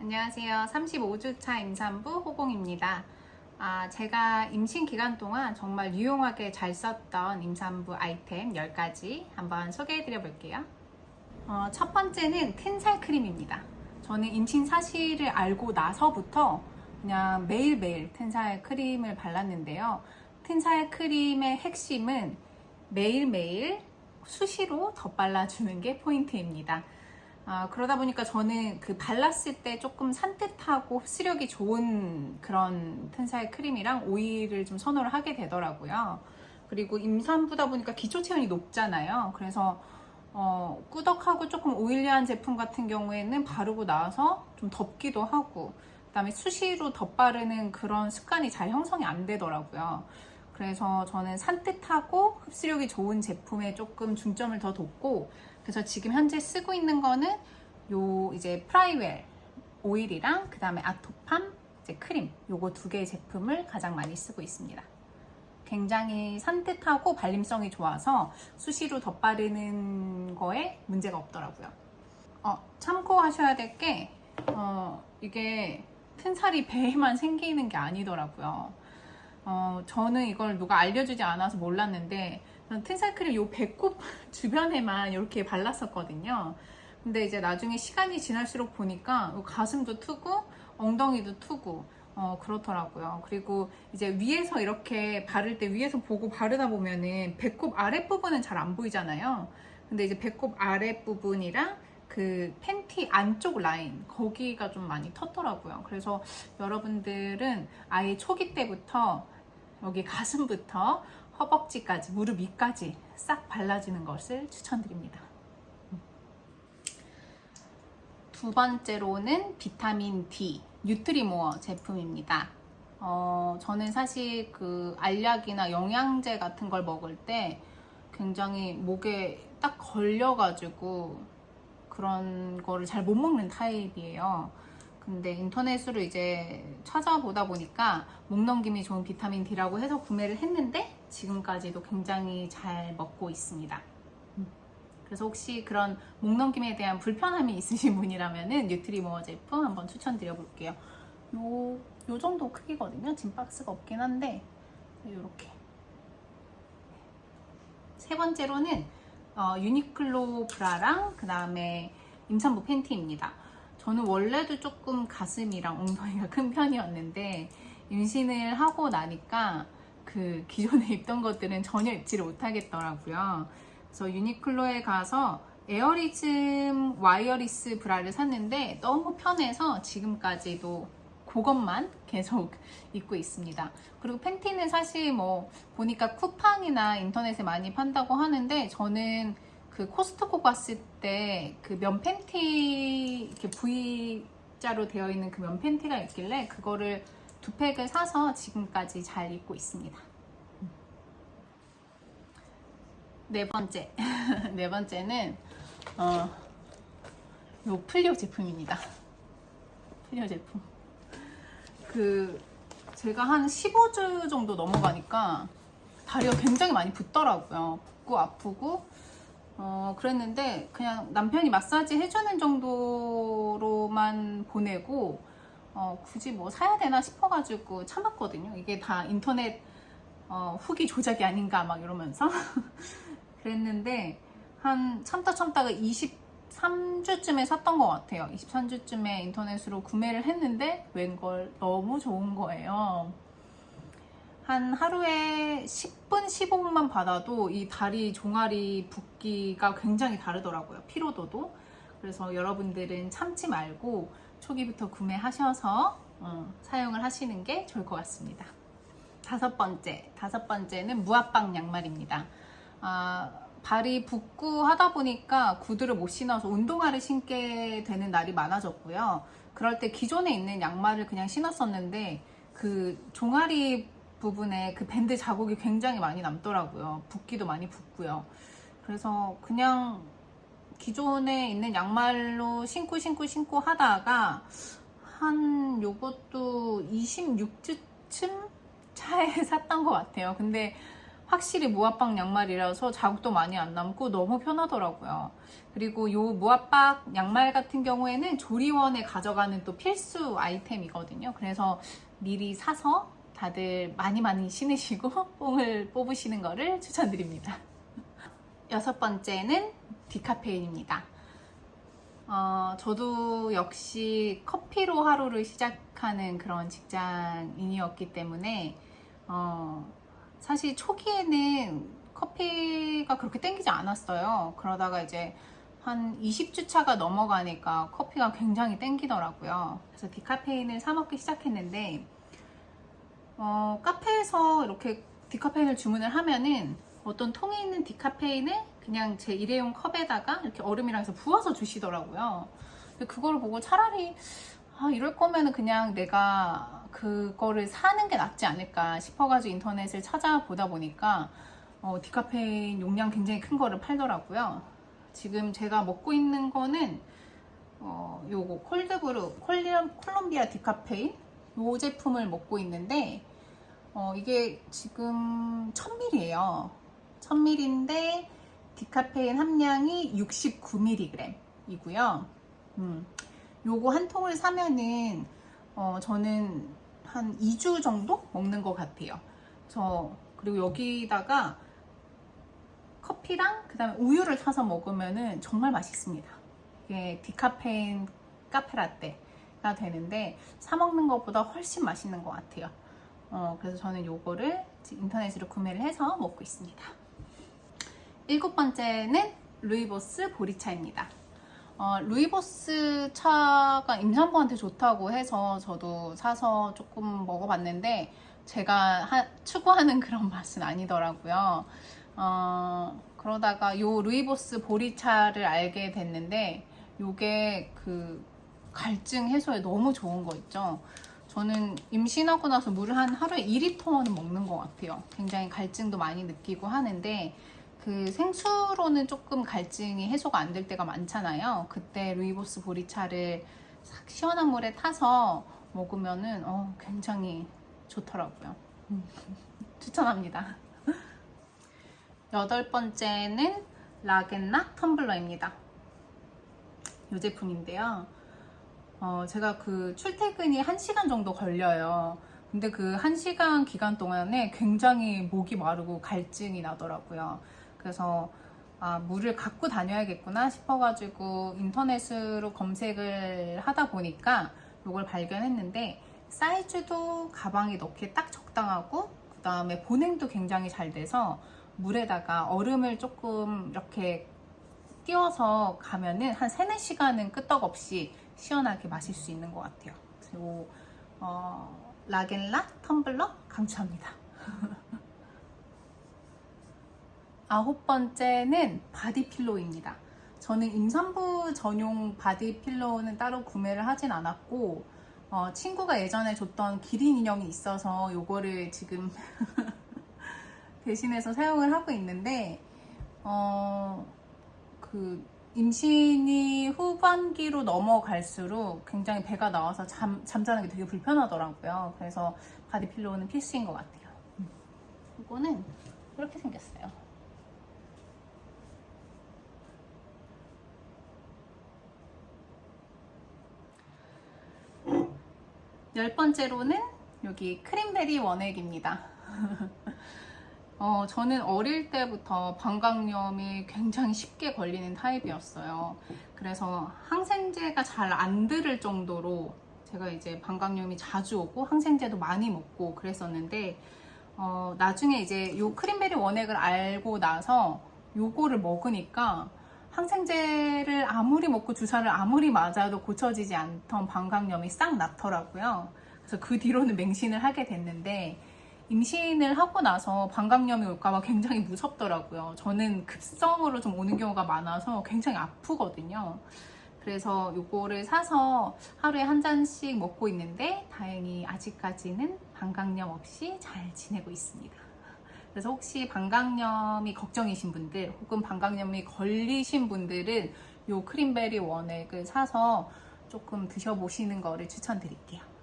안녕하세요. 35주차 임산부 호공입니다. 아, 제가 임신 기간 동안 정말 유용하게 잘 썼던 임산부 아이템 10가지 한번 소개해 드려 볼게요. 어, 첫 번째는 텐살 크림입니다. 저는 임신 사실을 알고 나서부터 그냥 매일매일 텐살 크림을 발랐는데요. 텐살 크림의 핵심은 매일매일 수시로 덧발라주는 게 포인트입니다. 아, 그러다 보니까 저는 그 발랐을 때 조금 산뜻하고 흡수력이 좋은 그런 텐사의 크림이랑 오일을 좀 선호를 하게 되더라고요. 그리고 임산부다 보니까 기초 체온이 높잖아요. 그래서 어, 꾸덕하고 조금 오일리한 제품 같은 경우에는 바르고 나서 좀 덥기도 하고 그다음에 수시로 덧바르는 그런 습관이 잘 형성이 안 되더라고요. 그래서 저는 산뜻하고 흡수력이 좋은 제품에 조금 중점을 더 뒀고 그래서 지금 현재 쓰고 있는 거는 요 이제 프라이웰 오일이랑 그 다음에 아토팜 이제 크림 요거 두 개의 제품을 가장 많이 쓰고 있습니다. 굉장히 산뜻하고 발림성이 좋아서 수시로 덧바르는 거에 문제가 없더라고요. 어, 참고하셔야 될게 어, 이게 튼살이 배에만 생기는 게 아니더라고요. 어, 저는 이걸 누가 알려주지 않아서 몰랐는데 튼살 크림 요 배꼽 주변에만 이렇게 발랐었거든요. 근데 이제 나중에 시간이 지날수록 보니까 요 가슴도 트고 엉덩이도 트고 어, 그렇더라고요. 그리고 이제 위에서 이렇게 바를 때 위에서 보고 바르다 보면은 배꼽 아랫부분은 잘 안 보이잖아요. 근데 이제 배꼽 아랫부분이랑 그 팬티 안쪽 라인 거기가 좀 많이 텄더라고요. 그래서 여러분들은 아예 초기 때부터 여기 가슴부터 허벅지까지 무릎 위까지 싹 발라주는 것을 추천드립니다. 두 번째로는 비타민 D 뉴트리모어 제품입니다. 어, 저는 사실 그 알약이나 영양제 같은 걸 먹을 때 굉장히 목에 딱 걸려가지고 그런 거를 잘 못 먹는 타입이에요. 근데 인터넷으로 이제 찾아보다 보니까 목 넘김이 좋은 비타민 D라고 해서 구매를 했는데 지금까지도 굉장히 잘 먹고 있습니다. 그래서 혹시 그런 목 넘김에 대한 불편함이 있으신 분이라면은 뉴트리모어 제품 한번 추천드려 볼게요. 요, 요 정도 크기거든요. 짐 박스가 없긴 한데 요렇게. 세 번째로는 어, 유니클로 브라랑 그 다음에 임산부 팬티입니다. 저는 원래도 조금 가슴이랑 엉덩이가 큰 편이었는데 임신을 하고 나니까 그 기존에 입던 것들은 전혀 입지를 못하겠더라고요. 그래서 유니클로에 가서 에어리즘 와이어리스 브라를 샀는데 너무 편해서 지금까지도 그것만 계속 입고 있습니다. 그리고 팬티는 사실 뭐 보니까 쿠팡이나 인터넷에 많이 판다고 하는데 저는 그 코스트코 갔을 때 그 면 팬티 이렇게 V자로 되어 있는 그 면 팬티가 있길래 그거를 두 팩을 사서 지금까지 잘 입고 있습니다. 네 번째. 네 번째는 어, 요 플리오 제품입니다. 플리오 제품. 그 제가 한 15주 정도 넘어가니까 다리가 굉장히 많이 붓더라고요. 붓고 아프고 어, 그랬는데 그냥 남편이 마사지 해주는 정도로만 보내고 어, 굳이 뭐 사야 되나 싶어가지고 참았거든요. 이게 다 인터넷 어, 후기 조작이 아닌가 막 이러면서 그랬는데 한 참다 참다가 23주쯤에 샀던 것 같아요. 23주쯤에 인터넷으로 구매를 했는데 웬걸 너무 좋은 거예요. 한 하루에 10분, 15분만 받아도 이 다리 종아리 붓기가 굉장히 다르더라고요. 피로도도. 그래서 여러분들은 참지 말고 초기부터 구매하셔서 어, 사용을 하시는 게 좋을 것 같습니다. 다섯 번째, 다섯 번째는 무압박 양말입니다. 아, 발이 붓고 하다 보니까 구두를 못 신어서 운동화를 신게 되는 날이 많아졌고요. 그럴 때 기존에 있는 양말을 그냥 신었었는데 그 종아리 부분에 그 밴드 자국이 굉장히 많이 남더라고요. 붓기도 많이 붓고요. 그래서 그냥 기존에 있는 양말로 신고 신고 신고 하다가 한 요것도 26주쯤 차에 샀던 것 같아요. 근데 확실히 무압박 양말이라서 자국도 많이 안 남고 너무 편하더라고요. 그리고 요 무압박 양말 같은 경우에는 조리원에 가져가는 또 필수 아이템이거든요. 그래서 미리 사서 다들 많이 많이 신으시고 뽕을 뽑으시는 거를 추천드립니다. 여섯 번째는 디카페인입니다. 어, 저도 역시 커피로 하루를 시작하는 그런 직장인이었기 때문에 어, 사실 초기에는 커피가 그렇게 땡기지 않았어요. 그러다가 이제 한 20주차가 넘어가니까 커피가 굉장히 땡기더라고요. 그래서 디카페인을 사 먹기 시작했는데 어, 카페에서 이렇게 디카페인을 주문을 하면은 어떤 통에 있는 디카페인을 그냥 제 일회용 컵에다가 이렇게 얼음이랑 해서 부어서 주시더라고요. 근데 그거를 보고 차라리 아, 이럴 거면은 그냥 내가 그거를 사는 게 낫지 않을까 싶어가지고 인터넷을 찾아보다 보니까 어, 디카페인 용량 굉장히 큰 거를 팔더라고요. 지금 제가 먹고 있는 거는 어, 요거 콜드브루 콜롬비아 디카페인 요 제품을 먹고 있는데 어, 이게 지금 1000ml예요. 1000ml인데 디카페인 함량이 69mg이고요. 음, 요거 한 통을 사면은 어, 저는 한 2주 정도 먹는 것 같아요. 저 그리고 여기다가 커피랑 그다음에 우유를 타서 먹으면은 정말 맛있습니다. 이게 디카페인 카페라떼 가 되는데 사 먹는 것보다 훨씬 맛있는 것 같아요. 어, 그래서 저는 요거를 인터넷으로 구매를 해서 먹고 있습니다. 일곱 번째는 루이보스 보리차입니다. 어, 루이보스 차가 임산부한테 좋다고 해서 저도 사서 조금 먹어봤는데 제가 하- 추구하는 그런 맛은 아니더라고요. 어, 그러다가 요 루이보스 보리차를 알게 됐는데 요게 그 갈증 해소에 너무 좋은 거 있죠. 저는 임신하고 나서 물을 한 하루에 2리터는 먹는 것 같아요. 굉장히 갈증도 많이 느끼고 하는데 그 생수로는 조금 갈증이 해소가 안 될 때가 많잖아요. 그때 루이보스 보리차를 싹 시원한 물에 타서 먹으면은 어, 굉장히 좋더라고요. 음, 추천합니다. 여덟 번째는 라겐락 텀블러입니다. 이 제품인데요. 어, 제가 그 출퇴근이 1시간 정도 걸려요. 근데 그 1시간 기간 동안에 굉장히 목이 마르고 갈증이 나더라고요. 그래서 아, 물을 갖고 다녀야겠구나 싶어가지고 인터넷으로 검색을 하다 보니까 이걸 발견했는데 사이즈도 가방에 넣기에 딱 적당하고 그 다음에 보냉도 굉장히 잘 돼서 물에다가 얼음을 조금 이렇게 띄워서 가면은 한 3, 4시간은 끄떡없이 시원하게 마실 수 있는 것 같아요. 그리고 어, 라겐락 텀블러 강추합니다. 아홉 번째는 바디필로우입니다. 저는 임산부 전용 바디필로우는 따로 구매를 하진 않았고 어, 친구가 예전에 줬던 기린 인형이 있어서 요거를 지금 대신해서 사용을 하고 있는데 어, 그 임신이 후반기로 넘어갈수록 굉장히 배가 나와서 잠, 잠자는 게 되게 불편하더라고요. 그래서 바디필로우는 필수인 것 같아요. 이거는 이렇게 생겼어요. 열 번째로는 여기 크림베리 원액입니다. 어, 저는 어릴 때부터 방광염이 굉장히 쉽게 걸리는 타입이었어요. 그래서 항생제가 잘 안 들을 정도로 제가 이제 방광염이 자주 오고 항생제도 많이 먹고 그랬었는데 어, 나중에 이제 요 크림베리 원액을 알고 나서 요거를 먹으니까 항생제를 아무리 먹고 주사를 아무리 맞아도 고쳐지지 않던 방광염이 싹 났더라고요. 그래서 그 뒤로는 맹신을 하게 됐는데 임신을 하고 나서 방광염이 올까봐 굉장히 무섭더라고요. 저는 급성으로 좀 오는 경우가 많아서 굉장히 아프거든요. 그래서 요거를 사서 하루에 한 잔씩 먹고 있는데 다행히 아직까지는 방광염 없이 잘 지내고 있습니다. 그래서 혹시 방광염이 걱정이신 분들 혹은 방광염이 걸리신 분들은 요 크림베리 원액을 사서 조금 드셔보시는 거를 추천드릴게요.